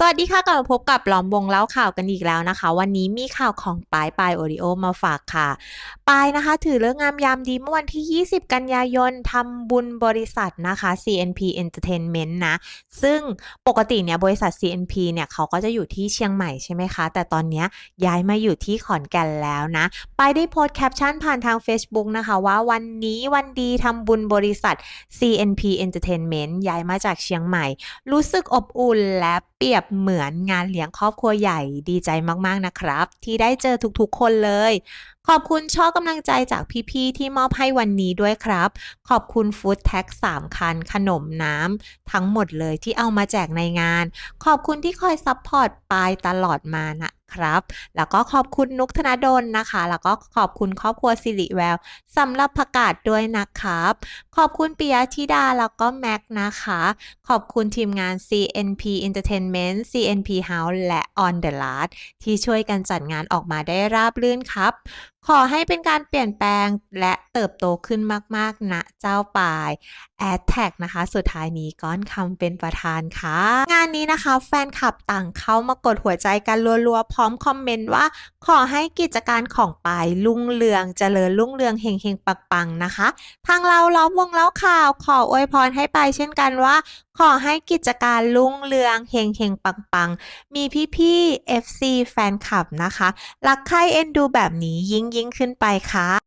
สวัสดีค่ะกลับมาพบกับล้อมวงเล่าข่าวกันอีกแล้วนะคะ วันนี้มีข่าวของปายปายโอริโอมาฝากค่ะปายนะคะ ถือเลิกษ์งามยามดีเมื่อวันที่ 20 กันยายนทำบุญบริษัทนะคะ CNP Entertainment นะ ซึ่งปกติเนี่ยบริษัท CNP เนี่ยเขาก็จะอยู่ที่เชียงใหม่ใช่ไหมคะ แต่ตอนนี้ยย้ายมาอยู่ที่ขอนแก่นแล้วนะปายได้โพสต์แคปชั่นผ่านทาง Facebook นะคะ ว่าวันนี้วันดีทำบุญบริษัท CNP Entertainment ย้ายมาจากเชียงใหม่ รู้สึกอบอุ่นและเปรียบเหมือนงานเลี้ยงครอบครัวใหญ่ดีใจมาก ๆ นะครับ ที่ได้เจอทุก ๆ คนเลย ขอบคุณช่อกำลังใจจากพี่ ๆ ที่มอบให้วันนี้ด้วยครับ ขอบคุณฟู้ดแท็ก3คัน ขนมน้ำทั้งหมดเลยที่เอามาแจกในงาน ขอบคุณที่คอยซัพพอร์ตปายตลอดมานะ ครับ แล้วก็ขอบคุณนุกธนาดลนะคะ แล้วก็ขอบคุณครอบครัวสิริแววสำหรับประกาศด้วยนะครับ ขอบคุณปิยธิดาแล้วก็แม็กนะคะ ขอบคุณทีมงาน CNP Entertainment CNP House และ On the Last ที่ช่วยกันจัดงานออกมาได้ราบรื่นครับ ขอให้เป็นการเปลี่ยนแปลงและเติบโตขึ้นมากๆนะเจ้าปายแอดแท็กนะคะ สุดท้ายนี้ก้อนคำเป็นประธานค่ะ งานนี้นะคะ แฟนคลับต่างเข้ามากดหัวใจกันรัวๆพร้อมคอมเมนต์ว่า ขอให้กิจการของปายลุ่งเรืองเจริญรุ่งเรืองเฮงเฮงปังปังๆนะคะ ทางเราล้อมวงเล้าข่าว ขออวยพรให้ปายเช่นกันว่า ขอให้กิจการรุ่งเรืองเฮงเฮงปังปังๆ มีพี่ๆ FC แฟนคลับนะคะ รักใคร่เอ็นดูแบบนี้ยิ่งยิ่งขึ้นไปค่ะ